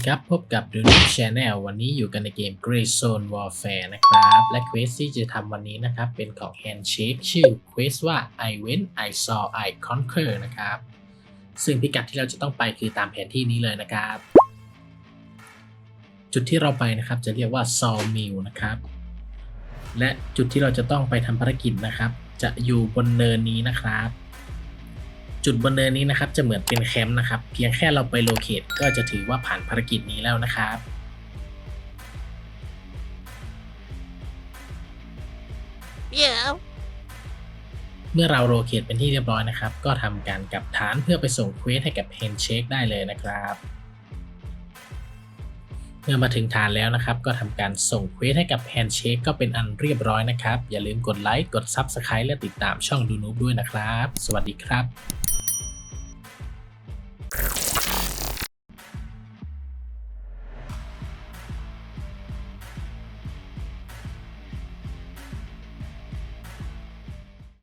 ดีครับ พบกับ d u n i Channel วันนี้อยู่กันในเกม Grey Zone Warfare นะครับ และเควสที่จะทำวันนี้นะครับ เป็นของ Handshake ชื่อเควสว่า I went I saw I conquer นะครับ ซึ่งพิกัดที่เราจะต้องไปคือตามแผนที่นี้เลยนะครับ จุดที่เราไปนะครับจะเรียกว่า Sawmill นะครับ และจุดที่เราจะต้องไปทำภารกิจนะครับ จะอยู่บนเนินนี้นะครับ จุดบนเนินนี้นะครับจะเหมือนเป็นแคมป์นะครับ เพียงแค่เราไปโลเคตก็จะถือว่าผ่านภารกิจนี้แล้วนะครับเดี๋ยวเมื่อเราโลเคตเป็นที่เรียบร้อยนะครับ ก็ทำการกลับฐานเพื่อไปส่งเควสให้กับ Handshake ได้เลยนะครับ เมื่อมาถึงฐานแล้วนะครับ ก็ทำการส่งเควสให้กับแฮนเชคก็เป็นอันเรียบร้อยนะครับ อย่าลืมกดไลค์ กด Subscribe และติดตามช่องดูนูบด้วยนะครับ สวัสดีครับ